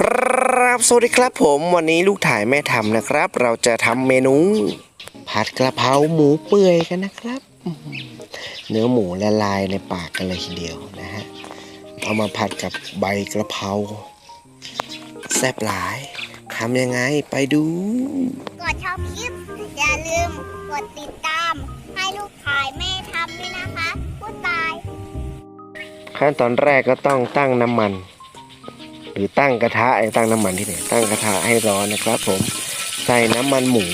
ครับสวัสดีครับผมวันนี้ลูกถ่ายแม่ทำนะครับ เราจะทำเมนู ผัดกระเพราหมูเปื่อยกันนะครับอื้อหือเนื้อหมูละลายในปากกันเลยทีเดียวนะฮะเอามาผัดกับใบกระเพราแซ่บหลายทำยังไงไปดูกดชอบคลิปอย่าลืมกดติดตาม ให้ลูกถ่ายแม่ทำด้วยนะคะพูดบายขั้นตอนแรกก็ต้องตั้งน้ำมัน หรือตั้งกระทะไอ้ตั้งน้ำมันที่ไหนตั้งกระทะให้ร้อนนะครับ ผมใส่น้ำมันหมู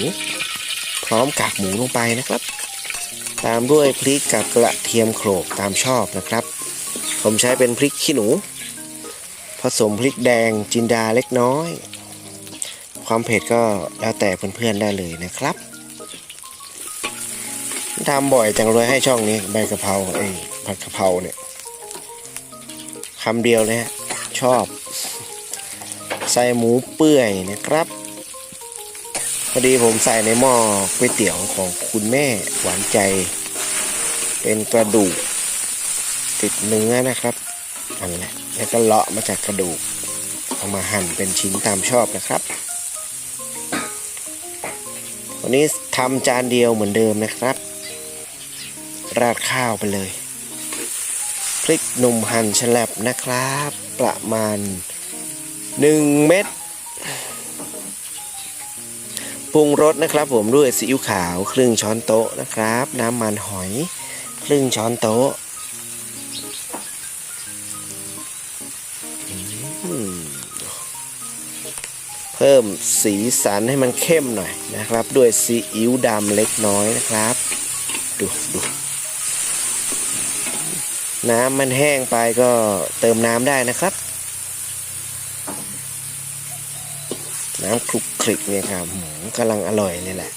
พร้อมกากหมูลงไปนะครับ ตามด้วยพริกกับกระเทียมโขลกตามชอบนะครับ ผมใช้เป็นพริกขี้หนู ผสมพริกแดงจินดาเล็กน้อย ความเผ็ดก็แล้วแต่เพื่อนๆได้เลยนะครับทำบ่อยจังเลยให้ช่องนี้ใบกะเพราไอ้ผัดกะเพราเนี่ยคำเดียวเลยฮะชอบ ใส่หมูเปื่อยนะครับ พอดีผมใส่ในหม้อก๋วยเตี๋ยวของคุณแม่หวานใจ เป็นกระดูกติดเนื้อนะครับนั่นแหละแล้วก็เลาะมาจากกระดูกเอามาหั่นเป็นชิ้นตามชอบนะครับ วันนี้ทำจานเดียวเหมือนเดิมนะครับ ราดข้าวไปเลย พริกหนุ่มหั่นฉลับนะครับ ประมาณ 1 เม็ดปรุงรสนะครับผมด้วยซีอิ๊วขาวครึ่งช้อนโต๊ะนะครับ น้ำมันหอยครึ่งช้อนโต๊ะเพิ่มสีสันให้มันเข้มหน่อยนะครับ ด้วยซีอิ๊วดำเล็กน้อยนะครับ ดูดูน้ำมันแห้งไปก็เติมน้ำได้นะครับ น้ำคลุกคลิกเนี่ยครับหืมกำลังอร่อยเลยแหละ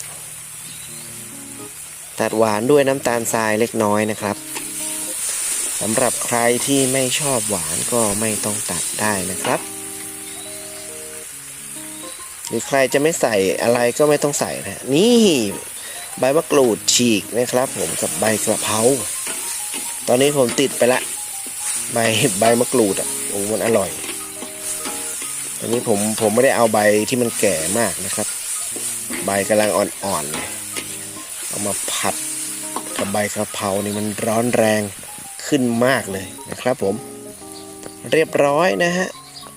ตัดหวานด้วยน้ำตาลทรายเล็กน้อยนะครับสำหรับใครที่ไม่ชอบหวานก็ไม่ต้องตัดได้นะครับ หรือใครจะไม่ใส่อะไรก็ไม่ต้องใส่นะ นี่ใบมะกรูดฉีกนะครับ ผมกับใบกระเพราตอนนี้ผมติดไปละ ใบใบมะกรูดอะโอ้มันอร่อย อนนี้ผมผมไม่ได้เอาใบที่มันแก่มากนะครับ ใบกำลังอ่อนๆเอามาผัดกับใบกระเพรานี่มันร้อนแรงขึ้นมากเลยนะครับผม เรียบร้อยนะฮะ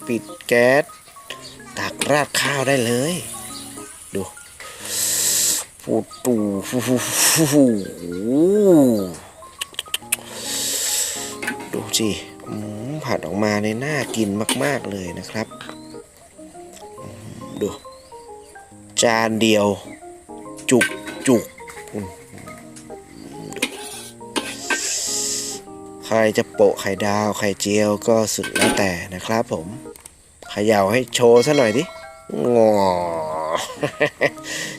ปิดแก๊สตักราดข้าวได้เลย ดูฟูตูฟูฟูฟูฟูดูสิผัดออกมาในน่ากินมาก ๆ เลยนะครับ ดู จานเดียว จุกจุกใครจะโปะไข่ดาว ไข่เจียวก็สุดแล้วแต่นะครับผมขย่าให้โชว์ซะหน่อยดิงอ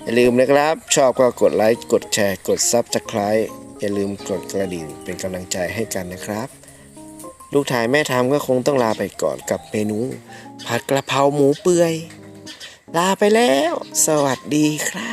อย่าลืมนะครับ ชอบก็กดไลค์ กดแชร์ กดซับสไคร b e อย่าลืมกดกระดิ่งเป็นกำลังใจให้กันนะครับ ลูกถ่ายแม่ทำก็คงต้องลาไปก่อนกับเมนู ผัดกระเพราหมูเปื่อย ลาไปแล้ว สวัสดีครับ